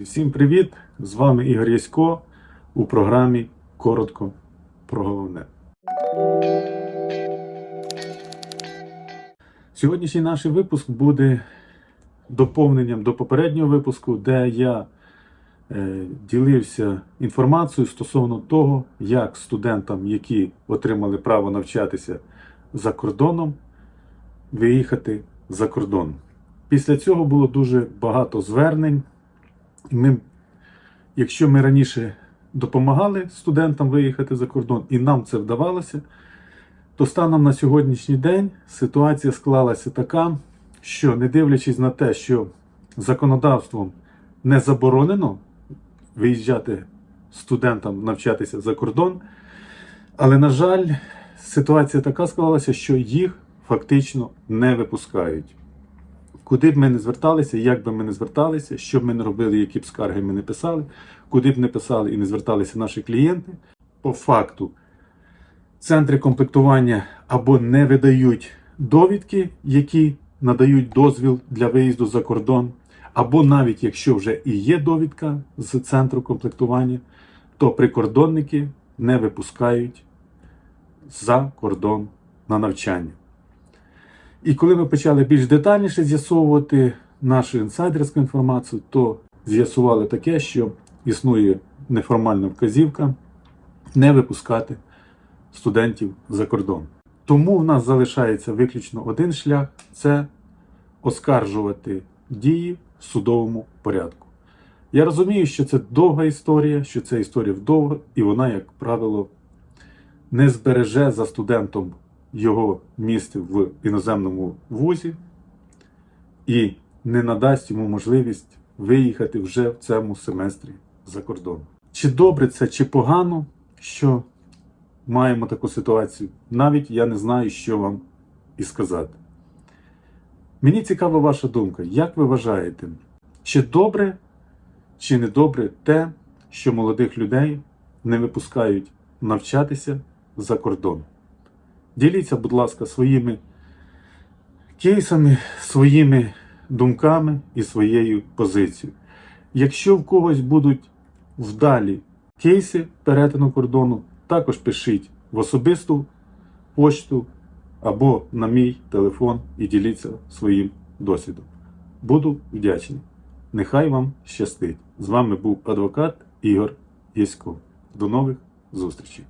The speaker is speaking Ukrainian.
Всім привіт! З вами Ігор Ясько у програмі Коротко про головне. Сьогоднішній наш випуск буде доповненням до попереднього випуску, де я е, ділився інформацією стосовно того, як студентам, які отримали право навчатися за кордоном, виїхати за кордон. Після цього було дуже багато звернень. Ми, якщо ми раніше допомагали студентам виїхати за кордон, і нам це вдавалося, то станом на сьогоднішній день ситуація склалася така, що не дивлячись на те, що законодавством не заборонено виїжджати студентам навчатися за кордон, але, на жаль, ситуація така склалася, що їх фактично не випускають. Куди б ми не зверталися, як би ми не зверталися, що б ми не робили, які б скарги ми не писали, куди б не писали і не зверталися наші клієнти, по факту центри комплектування або не видають довідки, які надають дозвіл для виїзду за кордон, або навіть якщо вже і є довідка з центру комплектування, то прикордонники не випускають за кордон на навчання. І коли ми почали більш детальніше з'ясовувати нашу інсайдерську інформацію, то з'ясували таке, що існує неформальна вказівка не випускати студентів за кордон. Тому в нас залишається виключно один шлях це оскаржувати дії в судовому порядку. Я розумію, що це довга історія, що це історія вдовга, і вона, як правило, не збереже за студентом його місце в іноземному вузі і не надасть йому можливість виїхати вже в цьому семестрі за кордон. Чи добре це, чи погано, що маємо таку ситуацію, навіть я не знаю, що вам і сказати. Мені цікава ваша думка. Як ви вважаєте, чи добре, чи не добре те, що молодих людей не випускають навчатися за кордон? Діліться, будь ласка, своїми кейсами, своїми думками і своєю позицією. Якщо в когось будуть вдалі кейси перетину кордону, також пишіть в особисту почту або на мій телефон і діліться своїм досвідом. Буду вдячний. Нехай вам щастить. З вами був адвокат Ігор Єсько. До нових зустрічей!